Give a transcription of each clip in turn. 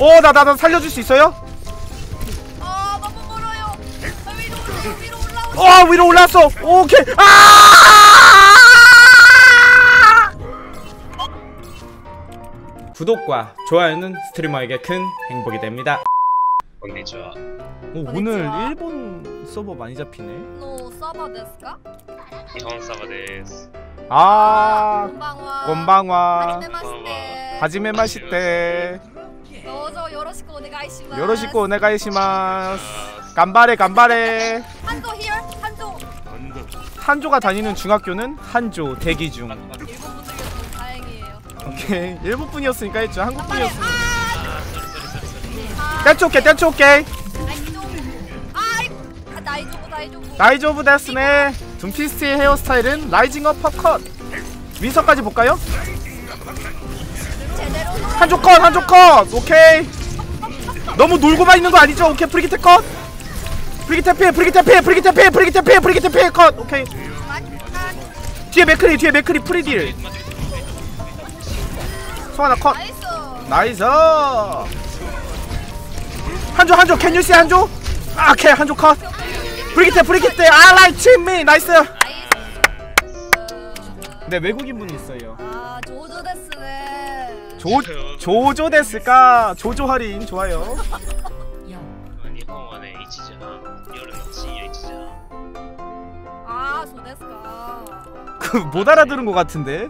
어 나 나 나 살려줄 수 있어요? 아 너무 멀어요. 아, 위로 올라 위로. 어 위로 올랐어 오케이 아 구독과 좋아요는 스트리머에게 큰 행복이 됩니다 건니치와 오, 오늘 일본 서버 많이 잡히네 노 서버 데스까? 일본 사바 데스 아 곤방와. 곤방와 하지메 마시테. 하지메 마시테 요로시코 오네가이시마스. 간바레 간바레 한조 히얼? 한조. 한조가 다니는 중학교는 한조 대기 중. 일본 분들이었으면 다행이에요. 오케이. 일본 분이었으니까 했죠. 한국. 분이었으면 나이조부 나이조부. 나이조브 데스네. 둠피스트의 헤어스타일은 라이징 어퍼컷. 윈서까지 볼까요? 한조 컷 한조 컷. 오케이 너무 놀고만 있는 거 아니죠? 오케이 프리기테 컷. 프리기테 피해 프리기테 피해 프리기테 피해 프리기테 피해 프리기테 피해 컷. 오케이. 뒤에 맥크리 뒤에 맥크리 프리딜. 소하나 컷. 나이스. 한조 한조. 캔 유씨 한조? 아, 오케이 한조 컷. 브리기테 브리기테. 아라이 친미. 나이스. 나이스. 네 외국인 분이 있어요. 아 조조 데스네. 조 조조 됐을까? 조조 할인 좋아요. 아, 그, 못 알아들은 것 같은데.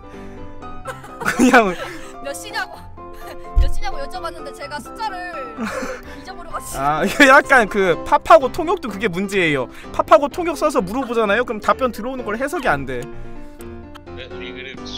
그냥 몇 시냐고 몇 시냐고 여쭤봤는데 제가 숫자를 잊어버려가지고. 아 약간 그 팝하고 통역도 그게 문제예요. 팝하고 통역 써서 물어보잖아요? 그럼 답변 들어오는 걸 해석이 안돼.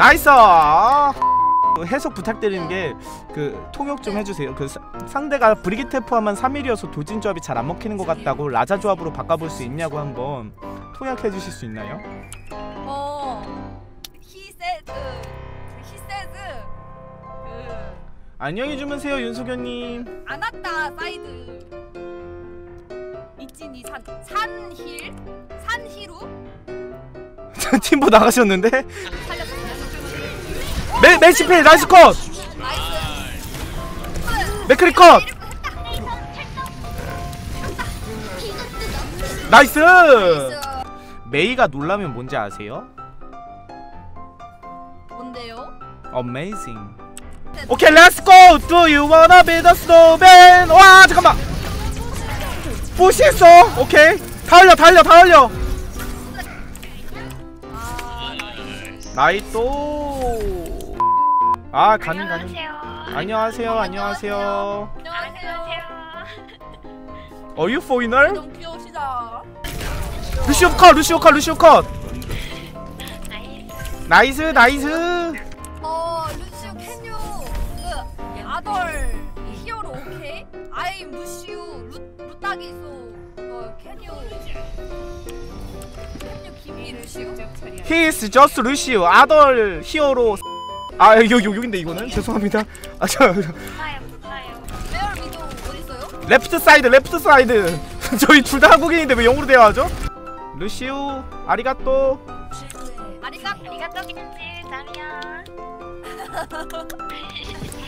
나이스. 해석 부탁드리는 게 그 통역 좀 해주세요 그 사- 상대가 브리기테 포함한 3일이어서 도진 조합이 잘 안 먹히는 것 같다고 라자 조합으로 바꿔볼 수 있냐고 한번 통역해 주실 수 있나요? 어. He said. He said. 그 안녕히 주무세요 윤소견님 안았다 사이드. 이진이 산 산힐 산히루 팀보 나가셨는데. 메 메시필 나이스 컷. 맥크리 컷. 나이스. 메이가 놀라면 뭔지 아세요? 뭔데요? Amazing. 오케이 렛츠 고 Do you wanna be the snowman? 와 잠깐만. 부시했어. 오케이. 다 흘려 아, 나이또 아 가능 가능 안녕하세요. 안녕하세요 안녕하세요. Are you foreigner? 너무 귀여우시다. 루시오 컷 루시오 컷 루시오 컷 나이스. 나이스. 어, 루시우 캔유 그 아덜 히어로 오케이? 아이 루시우 루 루따기 소. 어 캔유 캔유 김이 루시우 He is just 루시오 아덜 히어로 아 여기 여기 여긴데 이거는? 죄송합니다. 아저? 레프트 사이드 레프트 사이드. 저희 둘 다 한국인인데 왜 영어로 대화하죠? 루시오 아리가또. 아리가 아리가또 기는지 남이야